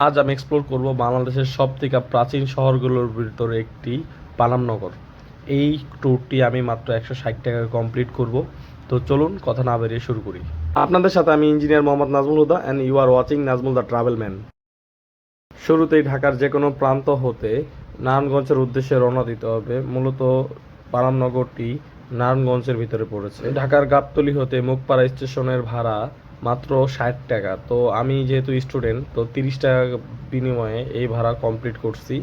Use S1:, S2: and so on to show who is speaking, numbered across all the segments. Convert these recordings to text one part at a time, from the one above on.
S1: আজ আমি এক্সপ্লোর করব বাংলাদেশের সব থেকে প্রাচীন শহরগুলোর ভিতরে একটি পানামনগর এই ট্যুরটি আমি মাত্র একশো ষাট টাকায় কমপ্লিট করব। তো চলুন কথা না বেরিয়ে শুরু করি। আপনাদের সাথে আমি engineer Mohammad Nazmul Huda and you are watching Nazmul the travel man শুরুতেই ঢাকার যে কোনো প্রান্ত হতে নারায়ণগঞ্জের উদ্দেশ্যে রওনা দিতে হবে। মূলত পারামনগরটি নারায়ণগঞ্জের ভিতরে পড়েছে। ঢাকার গাবতলি হতে মুখপাড়া স্টেশনের ভাড়া মাত্র ষাট টাকা। তো আমি যেহেতু স্টুডেন্ট তো তিরিশ টাকা বিনিময়ে এই ভাড়া কমপ্লিট করছি।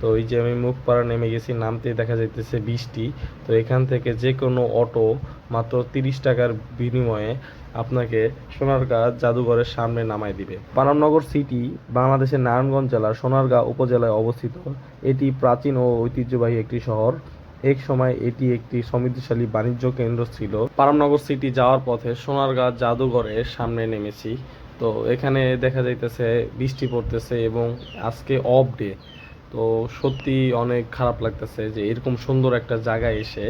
S1: তো এই যে আমি মুখপাড়া নেমে গেছি নামতে দেখা যাইতেছে বৃষ্টি। তো এখান থেকে যে কোনো অটো মাত্র তিরিশ টাকার বিনিময়ে আপনাকে সোনারগাঁ জাদুঘরের সামনে নামাই দিবে। পানামনগর সিটি বাংলাদেশের নারায়ণগঞ্জ জেলার সোনারগাঁ উপজেলায় অবস্থিত। এটি প্রাচীন ও ঐতিহ্যবাহী একটি শহর। এক সময় এটি একটি সমৃদ্ধিশালী বাণিজ্য কেন্দ্র ছিল। পারমনগর সিটি যাওয়ার পথে সোনারগাঁ জাদুঘরের সামনে নেমেছি। তো এখানে দেখা যাইতেছে বৃষ্টি পড়তেছে এবং আজকে অফ ডে তো সত্যি অনেক খারাপ লাগতেছে যে এরকম সুন্দর একটা জায়গায় এসে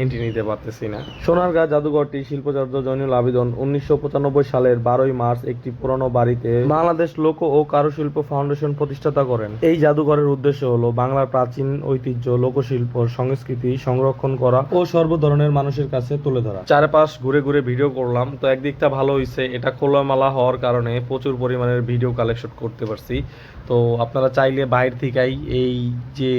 S1: এন্ট্রি নিতে পারতেছি না। সোনারগাঁ জাদুঘরটি শিল্পচর্য জৈনুল আবেদন উনিশশো পঁচানব্বই সালের বারোই মার্চ একটি পুরনো বাড়িতে বাংলাদেশ লোক ও কারুশিল্প ফাউন্ডেশন প্রতিষ্ঠাতা করেন। এই জাদুঘরের উদ্দেশ্য হলো বাংলার প্রাচীন ঐতিহ্য, লোকশিল্প, সংস্কৃতি সংরক্ষণ করা ও সর্ব ধরনের মানুষের কাছে তুলে ধরা। চারপাশ ঘুরে ঘুরে ভিডিও করলাম, তো একদিকটা ভালো হয়েছে এটা খোলামেলা হওয়ার কারণে প্রচুর পরিমাণের ভিডিও কালেকশন করতে পারছি। তো আপনারা চাইলে বাইরে থেকেই এই যে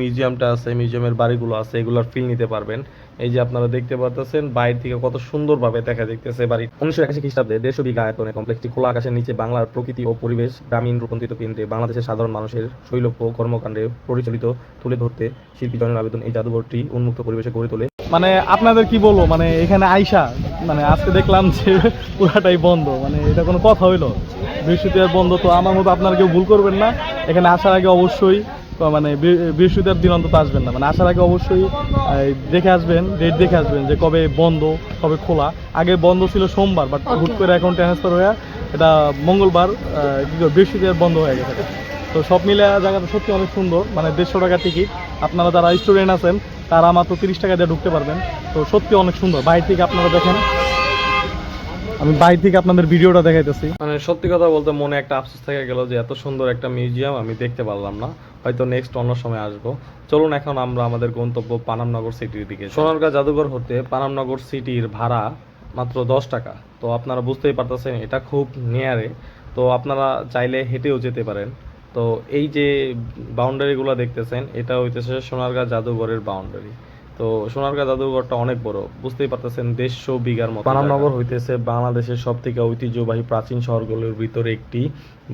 S1: মিউজিয়ামটা আছে মিউজিয়ামের বাড়িগুলো আছে, এগুলোর ফিল নিতে পারবেন। এই যে আপনারা দেখতে পাচ্ছেন বাইরে থেকে কত সুন্দরভাবে দেখা দেখতেছে বাড়ি। উনিশশো একাশি খ্রিস্টাব্দে দেড়শো বিঘা আয়তনে কমপ্লেক্সটি খোলা আকাশের নিচে বাংলার প্রকৃতি ও পরিবেশ গ্রামীণ রূপান্তরিত কেন্দ্রে বাংলাদেশের সাধারণ মানুষের শৈলভ্য কর্মকাণ্ডে পরিচালিত তুলে ধরতে শিল্পী জনের আবেদন এই জাদুঘরটি উন্মুক্ত পরিবেশে গড়ে তোলে।
S2: মানে আপনাদের কি বলব মানে এখানে আইসা মানে আজকে দেখলাম যে পুরাটাই বন্ধ মানে এটা কোনো কথা হইল। বৃহস্পতিবার বন্ধ তো আমার মতো আপনারা কেউ ভুল করবেন না। এখানে আসার আগে অবশ্যই মানে বৃহস্পতিবার দিন অন্তত আসবেন না। মানে আসার আগে অবশ্যই দেখে আসবেন ডেট দেখে আসবেন যে কবে বন্ধ কবে খোলা। আগে বন্ধ ছিল সোমবার বাট হুট করে এখন ট্রান্সফার হয়ে এটা মঙ্গলবার কি বৃহস্পতিবার বন্ধ হয়ে গেছে তো সব মিলে জায়গাটা সত্যি অনেক সুন্দর মানে দেড়শো টাকা টিকিট আপনারা যারা স্টুডেন্ট আছেন তারা মাত্র তিরিশ টাকা দিয়ে ঢুকতে পারবেন। তো সত্যি অনেক সুন্দর। বাইরে থেকে আপনারা দেখেন আমি বাইরে থেকে আপনাদের ভিডিওটা দেখাইতেছি।
S1: মানে সত্যি কথা বলতে মনে একটা আফসোস থেকে গেল যে এত সুন্দর একটা মিউজিয়াম আমি দেখতে পারলাম না। হয়তো নেক্সট অন্য সময় আসব। চলুন এখন আমরা আমাদের গন্তব্য পানামনগর সিটির দিকে সোনারগাঁ জাদুঘর হতে পানামনগর সিটির ভাড়া মাত্র দশ টাকা। তো আপনারা বুঝতেই পারতেছেন, এটা খুব নিয়ারে তো আপনারা চাইলে হেঁটেও যেতে পারেন। তো এই যে বাউন্ডারিগুলো দেখতেছেন, এটা হইতেছে সোনারগাঁ জাদুঘরের বাউন্ডারি তো সোনারগাঁ জাদুঘরটা অনেক বড়। বুঝতেই পারতেছেন দেড়শো বিঘার মতো পানামনগর হইতেছে বাংলাদেশের সব থেকে ঐতিহ্যবাহী প্রাচীন শহরগুলোর ভিতরে একটি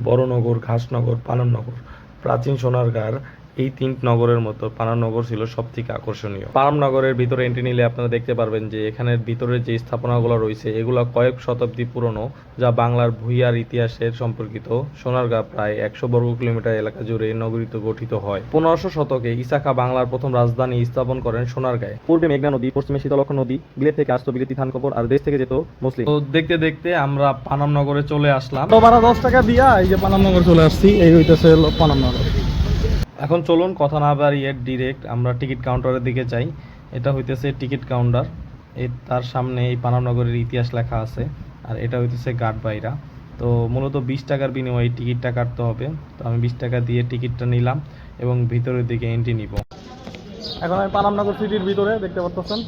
S1: বড় নগর ঘাসনগর পানামনগর প্রাচীন সোনারগাঁর এই তিন নগরের মতো পানামনগর ছিল সব থেকে আকর্ষণীয় পানামনগরের ভিতরে এন্ট্রি নিলে আপনারা দেখতে পারবেন যে এখানের ভিতরে যে স্থাপনাগুলো রয়েছে এগুলো কয়েক শতাব্দী পুরনো যা বাংলার ভূঁইয়ার ইতিহাসের সম্পর্কিত। সোনারগাঁ প্রায় একশো বর্গ কিলোমিটার এলাকা জুড়ে নগরীতে গঠিত হয়। পনেরোশো শতকে ইসাখা বাংলার প্রথম রাজধানী স্থাপন করেন সোনারগাঁয়ে। পূর্বে মেঘনা নদী পশ্চিমে শীতলক্ষ নদী বিলেত থেকে আসতো বিলেতি ধান আর দেশ থেকে যেত মুসলিম। তো দেখতে দেখতে আমরা পানামনগরে চলে আসলাম।
S2: তো ভাড়া দশ টাকা দিয়া এই যে পানামনগর চলে আসছি এই হইতেছে পানামনগর
S1: এখন চলুন, কথা না বাড়িয়ে ডিরেক্ট আমরা টিকিট কাউন্টারের দিকে যাই। এটা হইতেছে টিকিট কাউন্টার এর তার সামনে এই পানামনগরের ইতিহাস লেখা আছে, আর এটা হইতেছে গার্ড বাইরা তো মূলত বিশ টাকার বিনিময়ে টিকিটটা কাটতে হবে। তো আমি বিশ টাকা দিয়ে টিকিটটা নিলাম এবং ভিতরের দিকে এন্ট্রি নিব।
S2: এখন আমি পানামনগর সিটির ভিতরে দেখতে পাচ্ছেন।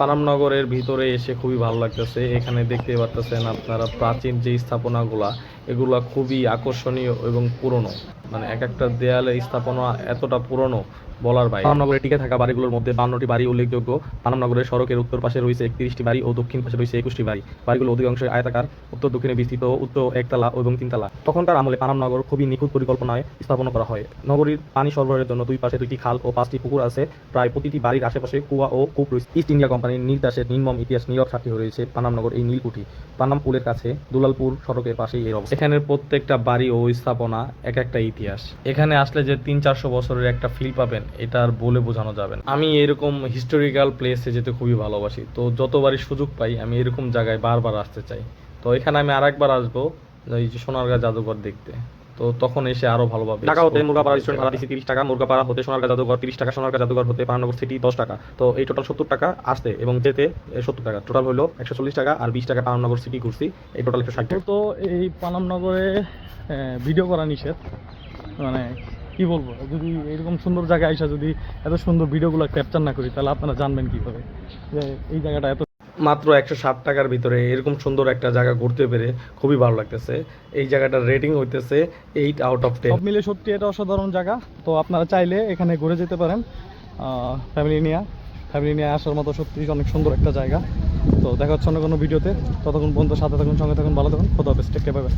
S1: পানামনগরের ভিতরে এসে খুবই ভালো লাগতেছে। এখানে দেখতে পারতেছেন আপনারা প্রাচীন যে স্থাপনাগুলা, এগুলা খুবই আকর্ষণীয় এবং পুরনো। মানে এক একটা দেয়ালে স্থাপনা এতটা পুরনো বলার বাইরে। পানামনগরে টিকে থাকা বাড়িগুলোর মধ্যে বান্নটি বাড়ি উল্লেখযোগ্য। পানামনগরের সড়কের উত্তর পাশে রয়েছে একত্রিশটি বাড়ি ও দক্ষিণ পাশে রয়েছে একুশটি বাড়ি। বাড়িগুলো অধিকাংশ আয়তাকার, উত্তর দক্ষিণে বিস্তৃত উত্তর একতলা এবং তিনতলা। তখনকার আমলে পানামনগর খুবই নিখুঁত পরিকল্পনায় স্থাপন করা হয়। নগরীর পানি সরবরাহের জন্য দুই পাশে দুইটি খাল ও পাঁচটি পুকুর আছে। প্রায় প্রতিটি বাড়ির আশেপাশে কুয়া ও কূপ রয়েছে। ইস্ট ইন্ডিয়া কোম্পানির নির্দেশের নির্মম ইতিহাস নীরব সাক্ষী রয়েছে পানামনগর এই নীলকুঠি। পানাম পুলের কাছে দুলালপুর সড়কের পাশেই এর অবস্থা। এখানের প্রত্যেকটা বাড়ি ও স্থাপনা এক একটা ইতিহাস। এখানে আসলে যে তিন চারশো বছরের একটা ফিল পাবেন, এটা আর বলে বোঝানো যাবে না। আমি এরকম হিস্টোরিক্যাল প্লেসে যেতে খুবই ভালোবাসি। তো যতবারই সুযোগ পাই, আমি এরকম জায়গায় বারবার আসতে চাই। তো এখানে আমি আরেকবার আসব, এই সোনারগাঁ জাদুঘর দেখতে। তো তখন এসে আরও ভালোভাবে ঢাকা হতে মুরগাপাড়া রেস্টুরেন্ট ভাড়া দিচ্ছি তিরিশ টাকা মুরগাপাড়া হতে সোনারগা জাদুঘর তিরিশ টাকা সোনারগা জাদুঘর হতে পারানগর সিটি দশ টাকা। তো এই টোটাল সত্তর টাকা আসতে এবং যেতে সত্তর টাকা। টোটাল হলো একশো চল্লিশ টাকা আর বিশ টাকা পারানগর সিটি ঘুরছি। এই টোটাল একশো ষাট
S2: তো এই পানামনগরে ভিডিও করা নিষেধ। মানে কি বলব যদি এরকম সুন্দর জায়গায় এসে যদি এত সুন্দর ভিডিওগুলো ক্যাপচার না করি তাহলে আপনারা জানবেন কীভাবে যে এই জায়গাটা এত
S1: মাত্র একশো ষাট টাকার ভিতরে এরকম সুন্দর একটা জায়গা ঘুরতে পেরে খুবই ভালো লাগতেছে। এই জায়গাটার রেটিং হইতেছে এইট আউট অফ টেন
S2: মিলে সত্যি এটা অসাধারণ জায়গা। তো আপনারা চাইলে এখানে ঘুরে যেতে পারেন। ফ্যামিলি নিয়ে ফ্যামিলি নিয়ে আসার মতো সত্যি অনেক সুন্দর একটা জায়গা। তো দেখা হচ্ছে অন্য কোনো ভিডিওতে। ততক্ষণ পর্যন্ত সাথে থাকুন, সঙ্গে থাকুন, ভালো থাকুন। কোথাও বেস্ট টেক পাবে